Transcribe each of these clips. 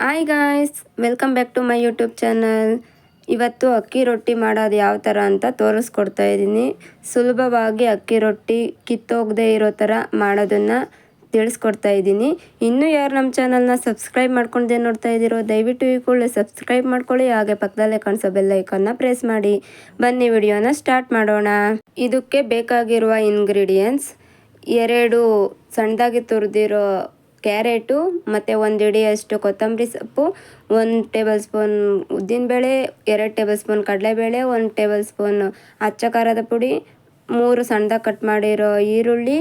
Hi guys welcome back to my YouTube channel ಇವತ್ತು ಅಕ್ಕಿ ರೊಟ್ಟಿ ಮಾಡೋದು ಯಾವ ಥರ ಅಂತ ತೋರಿಸ್ಕೊಡ್ತಾ ಇದ್ದೀನಿ. ಸುಲಭವಾಗಿ ಅಕ್ಕಿ ರೊಟ್ಟಿ ಕಿತ್ತೋಗದೆ ಇರೋ ಥರ ಮಾಡೋದನ್ನು ತಿಳಿಸ್ಕೊಡ್ತಾ ಇದ್ದೀನಿ. ಇನ್ನೂ ಯಾರು ನಮ್ಮ ಚಾನಲ್ನ ಸಬ್ಸ್ಕ್ರೈಬ್ ಮಾಡ್ಕೊಂಡೆ ನೋಡ್ತಾ ಇದ್ದೀರೋ, ದಯವಿಟ್ಟು ಈ ಕೂಡಲೇ ಸಬ್ಸ್ಕ್ರೈಬ್ ಮಾಡ್ಕೊಳ್ಳಿ. ಹಾಗೆ ಪಕ್ಕದಲ್ಲೇ ಕಾಣಿಸೋ ಬೆಲ್ಲೈಕನ್ನ ಪ್ರೆಸ್ ಮಾಡಿ. ಬನ್ನಿ ವಿಡಿಯೋನ ಸ್ಟಾರ್ಟ್ ಮಾಡೋಣ. ಇದಕ್ಕೆ ಬೇಕಾಗಿರುವ ಇಂಗ್ರೀಡಿಯೆಂಟ್ಸ್ ಎರಡು ಸಣ್ಣದಾಗಿ ತುರಿದಿರೋ ಕ್ಯಾರೆಟು, ಮತ್ತು ಒಂದು ಹಿಡಿಯಷ್ಟು ಕೊತ್ತಂಬರಿ ಸೊಪ್ಪು, ಒಂದು ಟೇಬಲ್ ಸ್ಪೂನ್ ಉದ್ದಿನಬೇಳೆ ಎರಡು ಟೇಬಲ್ ಸ್ಪೂನ್ ಕಡಲೆಬೇಳೆ, ಒಂದು ಟೇಬಲ್ ಸ್ಪೂನ್ ಅಚ್ಚ ಖಾರದ ಪುಡಿ, ಮೂರು ಸಣ್ಣದಾಗಿ ಕಟ್ ಮಾಡಿರೋ ಈರುಳ್ಳಿ,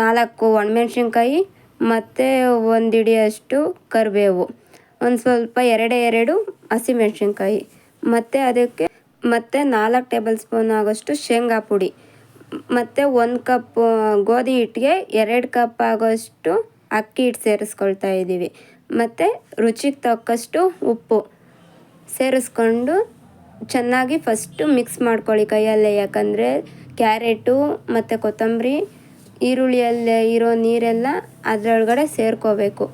ನಾಲ್ಕು ಒಣಮೆಣ್ಸಿನ್ಕಾಯಿ, ಮತ್ತು ಒಂದು ಹಿಡಿಯಷ್ಟು ಕರಿಬೇವು. ಒಂದು ಸ್ವಲ್ಪ ಎರಡೇ ಎರಡು ಹಸಿಮೆಣ್ಸಿನ್ಕಾಯಿ. ಮತ್ತು ಅದಕ್ಕೆ, ಮತ್ತು ನಾಲ್ಕು ಟೇಬಲ್ ಸ್ಪೂನ್ ಆಗೋಷ್ಟು ಶೇಂಗಾ ಪುಡಿ. ಮತ್ತು ಒಂದು ಕಪ್, ಗೋಧಿ ಹಿಟ್ಟಿಗೆ ಎರಡು ಕಪ್ ಆಗೋಷ್ಟು ಅಕ್ಕಿ ಹಿಟ್ಟು ಸೇರಿಸ್ಕೊಳ್ತಾ ಇದ್ದೀವಿ. ಮತ್ತು ರುಚಿಗೆ ತಕ್ಕಷ್ಟು ಉಪ್ಪು ಸೇರಿಸ್ಕೊಂಡು ಚೆನ್ನಾಗಿ ಫಸ್ಟು ಮಿಕ್ಸ್ ಮಾಡ್ಕೊಳ್ಳಿ ಕೈಯಲ್ಲೇ. ಯಾಕಂದರೆ ಕ್ಯಾರೆಟು ಮತ್ತು ಕೊತ್ತಂಬರಿ ಈರುಳ್ಳಿಯಲ್ಲೇ ಇರೋ ನೀರೆಲ್ಲ ಅದರೊಳಗಡೆ ಸೇರ್ಕೋಬೇಕು.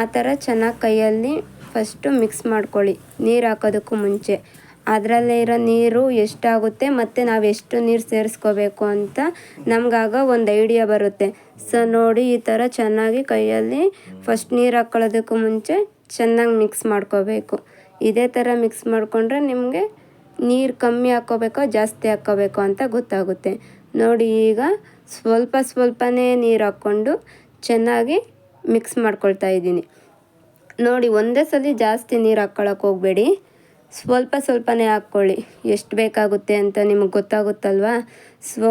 ಆ ಥರ ಚೆನ್ನಾಗಿ ಕೈಯಲ್ಲಿ ಫಸ್ಟು ಮಿಕ್ಸ್ ಮಾಡ್ಕೊಳ್ಳಿ. ನೀರು ಹಾಕೋದಕ್ಕೂ ಮುಂಚೆ. ಅದರಲ್ಲೇ ಇರೋ ನೀರು ಎಷ್ಟಾಗುತ್ತೆ ಮತ್ತು ನಾವು ಎಷ್ಟು ನೀರು ಸೇರಿಸ್ಕೋಬೇಕು ಅಂತ ನಮಗಾಗ ಒಂದು ಐಡಿಯಾ ಬರುತ್ತೆ. ಸೊ ನೋಡಿ ಈ ಥರ ಚೆನ್ನಾಗಿ ಕೈಯಲ್ಲಿ ಫಸ್ಟ್ ನೀರು ಹಾಕ್ಕೊಳ್ಳೋದಕ್ಕೂ ಮುಂಚೆ ಚೆನ್ನಾಗಿ ಮಿಕ್ಸ್ ಮಾಡ್ಕೋಬೇಕು. ಇದೇ ಥರ ಮಿಕ್ಸ್ ಮಾಡಿಕೊಂಡ್ರೆ ನಿಮಗೆ ನೀರು ಕಮ್ಮಿ ಹಾಕ್ಕೋಬೇಕೋ ಜಾಸ್ತಿ ಹಾಕ್ಕೋಬೇಕು ಅಂತ ಗೊತ್ತಾಗುತ್ತೆ. ನೋಡಿ ಈಗ ಸ್ವಲ್ಪ ಸ್ವಲ್ಪನೇ ನೀರು ಹಾಕ್ಕೊಂಡು ಚೆನ್ನಾಗಿ ಮಿಕ್ಸ್ ಮಾಡ್ಕೊಳ್ತಾ ಇದ್ದೀನಿ. ನೋಡಿ ಒಂದೇ ಸಲ ಜಾಸ್ತಿ ನೀರು ಹಾಕ್ಕೊಳಕ್ಕೆ ಹೋಗಬೇಡಿ. ಸ್ವಲ್ಪ ಸ್ವಲ್ಪನೇ ಹಾಕ್ಕೊಳ್ಳಿ. ಎಷ್ಟು ಬೇಕಾಗುತ್ತೆ ಅಂತ ನಿಮಗೆ ಗೊತ್ತಾಗುತ್ತಲ್ವಾ? ಸೊ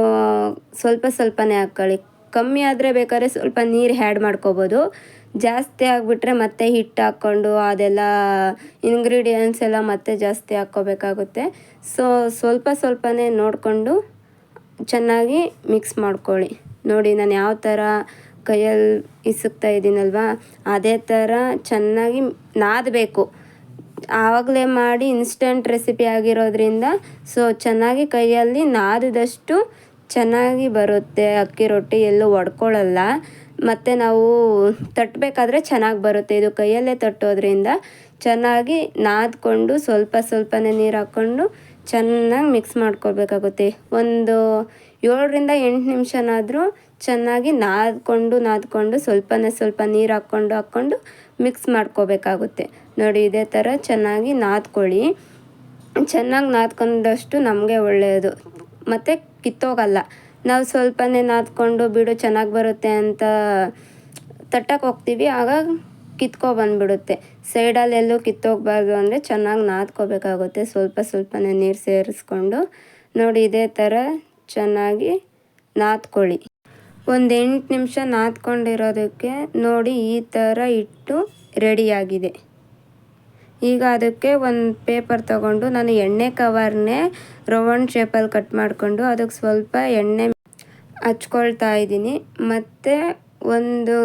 ಸ್ವಲ್ಪ ಸ್ವಲ್ಪನೇ ಹಾಕ್ಕೊಳ್ಳಿ. ಕಮ್ಮಿ ಆದರೆ ಬೇಕಾದ್ರೆ ಸ್ವಲ್ಪ ನೀರು ಹ್ಯಾಡ್ ಮಾಡ್ಕೋಬೋದು. ಜಾಸ್ತಿ ಆಗಿಬಿಟ್ರೆ ಮತ್ತೆ ಹಿಟ್ಟು ಹಾಕ್ಕೊಂಡು ಅದೆಲ್ಲ ಇಂಗ್ರೀಡಿಯೆಂಟ್ಸ್ ಎಲ್ಲ ಮತ್ತೆ ಜಾಸ್ತಿ ಹಾಕ್ಕೋಬೇಕಾಗುತ್ತೆ. ಸೊ, ಸ್ವಲ್ಪ ಸ್ವಲ್ಪನೇ ನೋಡಿಕೊಂಡು ಚೆನ್ನಾಗಿ ಮಿಕ್ಸ್ ಮಾಡ್ಕೊಳ್ಳಿ. ನೋಡಿ, ನಾನು ಯಾವ ಥರ ಕೈಯಲ್ಲಿ ಇಸುಕ್ತಾ ಇದ್ದೀನಲ್ವಾ? ಅದೇ ಥರ ಚೆನ್ನಾಗಿ ನಾದಬೇಕು. ಆವಾಗಲೇ ಮಾಡಿ ಇನ್ಸ್ಟಂಟ್ ರೆಸಿಪಿ ಆಗಿರೋದ್ರಿಂದ ಸೊ ಚೆನ್ನಾಗಿ ಕೈಯಲ್ಲಿ ನಾದಿದಷ್ಟು ಚೆನ್ನಾಗಿ ಬರುತ್ತೆ. ಅಕ್ಕಿ ರೊಟ್ಟಿ ಎಲ್ಲೂ ಒಡ್ಕೊಳ್ಳಲ್ಲ ಮತ್ತು ನಾವು ತಟ್ಟಬೇಕಾದ್ರೆ ಚೆನ್ನಾಗಿ ಬರುತ್ತೆ. ಇದು ಕೈಯಲ್ಲೇ ತಟ್ಟೋದ್ರಿಂದ ಚೆನ್ನಾಗಿ ನಾದ್ಕೊಂಡು ಸ್ವಲ್ಪ ಸ್ವಲ್ಪನೇ ನೀರು ಹಾಕ್ಕೊಂಡು ಚೆನ್ನಾಗಿ ಮಿಕ್ಸ್ ಮಾಡ್ಕೊಳ್ಬೇಕಾಗುತ್ತೆ. ಒಂದು ಏಳರಿಂದ ಎಂಟು ನಿಮಿಷನಾದರೂ ಚೆನ್ನಾಗಿ ನಾದ್ಕೊಂಡು ನಾದ್ಕೊಂಡು ಸ್ವಲ್ಪನೇ ಸ್ವಲ್ಪ ನೀರು ಹಾಕ್ಕೊಂಡು ಹಾಕ್ಕೊಂಡು ಮಿಕ್ಸ್ ಮಾಡ್ಕೋಬೇಕಾಗುತ್ತೆ. ನೋಡಿ, ಇದೇ ಥರ ಚೆನ್ನಾಗಿ ನಾದ್ಕೊಳ್ಳಿ. ಚೆನ್ನಾಗಿ ನಾದ್ಕೊಂಡಷ್ಟು ನಮಗೆ ಒಳ್ಳೆಯದು ಮತ್ತು ಕಿತ್ತೋಗಲ್ಲ. ನಾವು ಸ್ವಲ್ಪನೇ ನಾದ್ಕೊಂಡು, ಬಿಡು, ಚೆನ್ನಾಗಿ ಬರುತ್ತೆ ಅಂತ ತಟ್ಟಕ್ಕೆ ಹೋಗ್ತೀವಿ. ಆಗ ಕಿತ್ಕೊ ಬಂದುಬಿಡುತ್ತೆ. ಸೈಡಲ್ಲಿ ಎಲ್ಲೂ ಕಿತ್ತೋಗಬಾರ್ದು ಅಂದರೆ ಚೆನ್ನಾಗಿ ನಾದ್ಕೋಬೇಕಾಗುತ್ತೆ. ಸ್ವಲ್ಪ ಸ್ವಲ್ಪನೇ ನೀರು ಸೇರಿಸ್ಕೊಂಡು. ನೋಡಿ, ಇದೇ ಥರ ಚೆನ್ನಾಗಿ ನಾದ್ಕೊಳ್ಳಿ. ಒಂದು ಎಂಟು ನಿಮಿಷ ನಾದ್ಕೊಂಡಿರೋದಕ್ಕೆ ನೋಡಿ ಈ ಥರ ಇಟ್ಟು ರೆಡಿಯಾಗಿದೆ. ಈಗ ಅದಕ್ಕೆ ಒಂದು ಪೇಪರ್ ತಗೊಂಡು ನಾನು ಎಣ್ಣೆ ಕವರ್ನೇ ರೌಂಡ್ ಶೇಪಲ್ಲಿ ಕಟ್ ಮಾಡಿಕೊಂಡು ಅದಕ್ಕೆ ಸ್ವಲ್ಪ ಎಣ್ಣೆ ಹಚ್ಕೊಳ್ತಾ ಇದ್ದೀನಿ. ಮತ್ತು ಒಂದು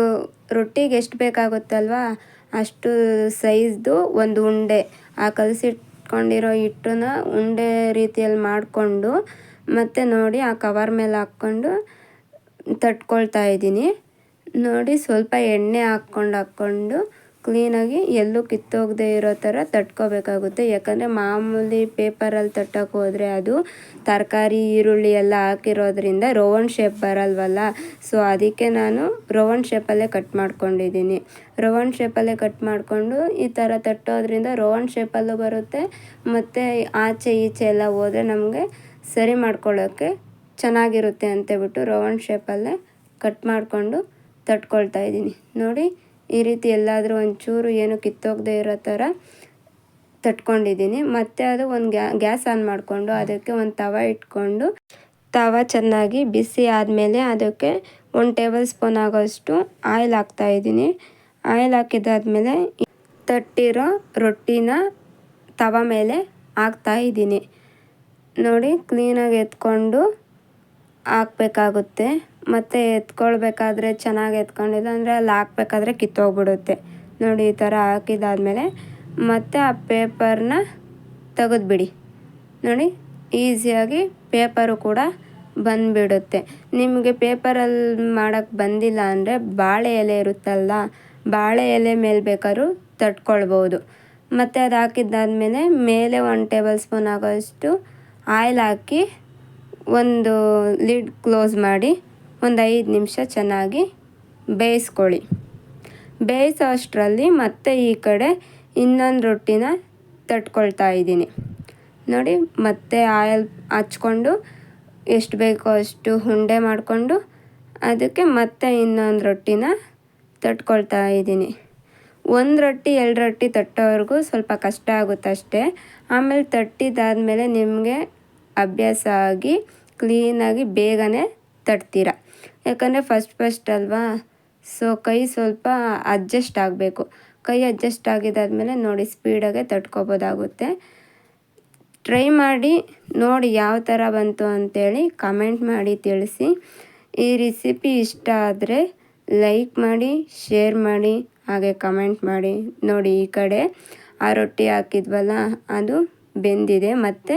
ರೊಟ್ಟಿಗೆ ಎಷ್ಟು ಬೇಕಾಗುತ್ತಲ್ವ? ಅಷ್ಟು ಸೈಜ್ದು ಒಂದು ಉಂಡೆ. ಆ ಕಲಸಿಟ್ಕೊಂಡಿರೋ ಹಿಟ್ಟನ್ನ ಉಂಡೆ ರೀತಿಯಲ್ಲಿ ಮಾಡಿಕೊಂಡು ಮತ್ತು ನೋಡಿ ಆ ಕವರ್ ಮೇಲೆ ಹಾಕ್ಕೊಂಡು ತಟ್ಕೊಳ್ತಾ ಇದ್ದೀನಿ. ನೋಡಿ ಸ್ವಲ್ಪ ಎಣ್ಣೆ ಹಾಕ್ಕೊಂಡು ಹಾಕ್ಕೊಂಡು ಕ್ಲೀನಾಗಿ ಎಲ್ಲೂ ಕಿತ್ತೋಗದೆ ಇರೋ ಥರ ತಟ್ಕೋಬೇಕಾಗುತ್ತೆ. ಯಾಕಂದರೆ ಮಾಮೂಲಿ ಪೇಪರಲ್ಲಿ ತಟ್ಟಕ್ಕೆ ಹೋದರೆ ಅದು ತರಕಾರಿ, ಈರುಳ್ಳಿ ಎಲ್ಲ ಹಾಕಿರೋದ್ರಿಂದ ರೌಂಡ್ ಶೇಪ್ ಬರಲ್ವಲ್ಲ? ಸೊ ಅದಕ್ಕೆ ನಾನು ರೌಂಡ್ ಶೇಪಲ್ಲೇ ಕಟ್ ಮಾಡ್ಕೊಂಡಿದ್ದೀನಿ. ರೌಂಡ್ ಶೇಪಲ್ಲೇ ಕಟ್ ಮಾಡಿಕೊಂಡು ಈ ಥರ ತಟ್ಟೋದ್ರಿಂದ ರೌಂಡ್ ಶೇಪಲ್ಲೂ ಬರುತ್ತೆ. ಮತ್ತು ಆಚೆ ಈಚೆ ಎಲ್ಲ ಹೋದರೆ ನಮಗೆ ಸರಿ ಮಾಡ್ಕೊಳ್ಳೋಕ್ಕೆ ಚೆನ್ನಾಗಿರುತ್ತೆ ಅಂತೇಳ್ಬಿಟ್ಟು ರೌಂಡ್ ಶೇಪಲ್ಲೇ ಕಟ್ ಮಾಡಿಕೊಂಡು ತಟ್ಕೊಳ್ತಾ ಇದ್ದೀನಿ. ನೋಡಿ, ಈ ರೀತಿ ಎಲ್ಲಾದರೂ ಒಂಚೂರು ಏನು ಕಿತ್ತೋಗದೆ ಇರೋ ಥರ ತಟ್ಕೊಂಡಿದ್ದೀನಿ. ಮತ್ತು ಅದು ಒಂದು ಗ್ಯಾಸ್ ಆನ್ ಮಾಡಿಕೊಂಡು ಅದಕ್ಕೆ ಒಂದು ತವ ಇಟ್ಕೊಂಡು, ತವ ಚೆನ್ನಾಗಿ ಬಿಸಿ ಆದಮೇಲೆ ಅದಕ್ಕೆ ಒಂದು ಟೇಬಲ್ ಸ್ಪೂನ್ ಆಗೋಷ್ಟು ಆಯಿಲ್ ಹಾಕ್ತಾಯಿದ್ದೀನಿ ಆಯಿಲ್ ಹಾಕಿದ್ದಾದಮೇಲೆ ತಟ್ಟಿರೋ ರೊಟ್ಟಿನ ತವ ಮೇಲೆ ಹಾಕ್ತಾಯಿದ್ದೀನಿ ನೋಡಿ, ಕ್ಲೀನಾಗಿ ಎತ್ಕೊಂಡು ಹಾಕ್ಬೇಕಾಗುತ್ತೆ. ಮತ್ತು ಎತ್ಕೊಳ್ಬೇಕಾದ್ರೆ ಚೆನ್ನಾಗಿ ಎತ್ಕೊಂಡಿಲ್ಲ ಅಂದರೆ ಅಲ್ಲಿ ಹಾಕ್ಬೇಕಾದ್ರೆ ಕಿತ್ತೋಗ್ಬಿಡುತ್ತೆ. ನೋಡಿ ಈ ಥರ ಹಾಕಿದಾದ್ಮೇಲೆ ಮತ್ತು ಆ ಪೇಪರ್ನ ತೆಗೆದ್ಬಿಡಿ. ನೋಡಿ ಈಸಿಯಾಗಿ ಪೇಪರು ಕೂಡ ಬಂದುಬಿಡುತ್ತೆ. ನಿಮಗೆ ಪೇಪರಲ್ಲಿ ಮಾಡೋಕ್ಕೆ ಬಂದಿಲ್ಲ ಅಂದರೆ ಬಾಳೆ ಎಲೆ ಇರುತ್ತಲ್ಲ ಬಾಳೆ ಎಲೆ ಮೇಲೆ ಬೇಕಾದ್ರೂ ತಟ್ಕೊಳ್ಬೋದು. ಮತ್ತು ಅದು ಹಾಕಿದ್ದಾದ್ಮೇಲೆ ಮೇಲೆ ಒಂದು ಟೇಬಲ್ ಸ್ಪೂನ್ ಆಗೋಷ್ಟು ಆಯಿಲ್ ಹಾಕಿ ಒಂದು ಲಿಡ್ ಕ್ಲೋಸ್ ಮಾಡಿ ಒಂದು ಐದು ನಿಮಿಷ ಚೆನ್ನಾಗಿ ಬೇಯಿಸ್ಕೊಳ್ಳಿ. ಬೇಯಿಸೋ ಅಷ್ಟರಲ್ಲಿ ಮತ್ತೆ ಈ ಕಡೆ ಇನ್ನೊಂದು ರೊಟ್ಟಿನ ತಟ್ಕೊಳ್ತಾ ಇದ್ದೀನಿ. ನೋಡಿ, ಮತ್ತೆ ಆಯಿಲ್ ಹಚ್ಕೊಂಡು ಎಷ್ಟು ಬೇಕೋ ಅಷ್ಟು ಉಂಡೆ ಮಾಡಿಕೊಂಡು ಅದಕ್ಕೆ ಮತ್ತೆ ಇನ್ನೊಂದು ರೊಟ್ಟಿನ ತಟ್ಕೊಳ್ತಾ ಇದ್ದೀನಿ. ಒಂದು ರೊಟ್ಟಿ, ಎರಡು ರೊಟ್ಟಿ ತಟ್ಟೋವರೆಗೂ ಸ್ವಲ್ಪ ಕಷ್ಟ ಆಗುತ್ತೆ ಅಷ್ಟೇ. ಆಮೇಲೆ ತಟ್ಟಿದಾದಮೇಲೆ ನಿಮಗೆ ಅಭ್ಯಾಸ ಆಗಿ ಕ್ಲೀನಾಗಿ ಬೇಗನೆ ತಟ್ತೀರ. ಯಾಕಂದರೆ ಫಸ್ಟ್ ಫಸ್ಟ್ ಅಲ್ವಾ? ಸೊ ಕೈ ಸ್ವಲ್ಪ ಅಡ್ಜಸ್ಟ್ ಆಗಬೇಕು. ಕೈ ಅಡ್ಜಸ್ಟ್ ಆಗಿದ್ದಾದಮೇಲೆ ನೋಡಿ ಸ್ಪೀಡಾಗೆ ತಟ್ಕೊಬೋದಾಗುತ್ತೆ. ಟ್ರೈ ಮಾಡಿ ನೋಡಿ ಯಾವ ಥರ ಬಂತು ಅಂತೇಳಿ ಕಮೆಂಟ್ ಮಾಡಿ ತಿಳಿಸಿ. ಈ ರೆಸಿಪಿ ಇಷ್ಟ ಆದರೆ ಲೈಕ್ ಮಾಡಿ ಶೇರ್ ಮಾಡಿ, ಹಾಗೆ ಕಮೆಂಟ್ ಮಾಡಿ. ನೋಡಿ ಈ ಕಡೆ ಆ ರೊಟ್ಟಿ ಹಾಕಿದ್ವಲ್ಲ, ಅದು ಬೆಂದಿದೆ. ಮತ್ತು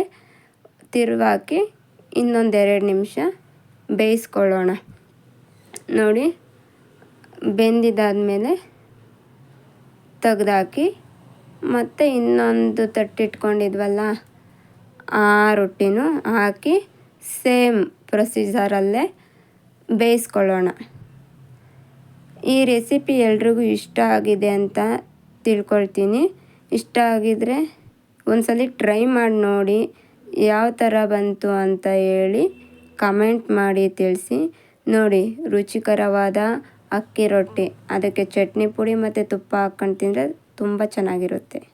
ತಿರುವಾಕಿ ಇನ್ನೊಂದೆರಡು ನಿಮಿಷ ಬೇಯಿಸ್ಕೊಳ್ಳೋಣ. ನೋಡಿ, ಬೆಂದಿದ್ದಾದಮೇಲೆ ತೆಗ್ದಾಕಿ, ಮತ್ತು ಇನ್ನೊಂದು ತಟ್ಟಿಟ್ಕೊಂಡಿದ್ವಲ್ಲ, ಆ ರೊಟ್ಟಿನೂ ಹಾಕಿ ಸೇಮ್ ಪ್ರೊಸೀಜರಲ್ಲೇ ಬೇಯಿಸ್ಕೊಳ್ಳೋಣ. ಈ ರೆಸಿಪಿ ಎಲ್ರಿಗೂ ಇಷ್ಟ ಆಗಿದೆ ಅಂತ ತಿಳ್ಕೊಳ್ತೀನಿ. ಇಷ್ಟ ಆಗಿದರೆ ಒಂದ್ಸಲ ಟ್ರೈ ಮಾಡಿ ನೋಡಿ. ಯಾವ ಥರ ಬಂತು ಅಂತ ಹೇಳಿ ಕಮೆಂಟ್ ಮಾಡಿ ತಿಳಿಸಿ. ನೋಡಿ, ರುಚಿಕರವಾದ ಅಕ್ಕಿ ರೊಟ್ಟಿ. ಅದಕ್ಕೆ ಚಟ್ನಿ ಪುಡಿ ಮತ್ತು ತುಪ್ಪ ಹಾಕ್ಕೊಂಡು ತಿಂದರೆ ತುಂಬ ಚೆನ್ನಾಗಿರುತ್ತೆ.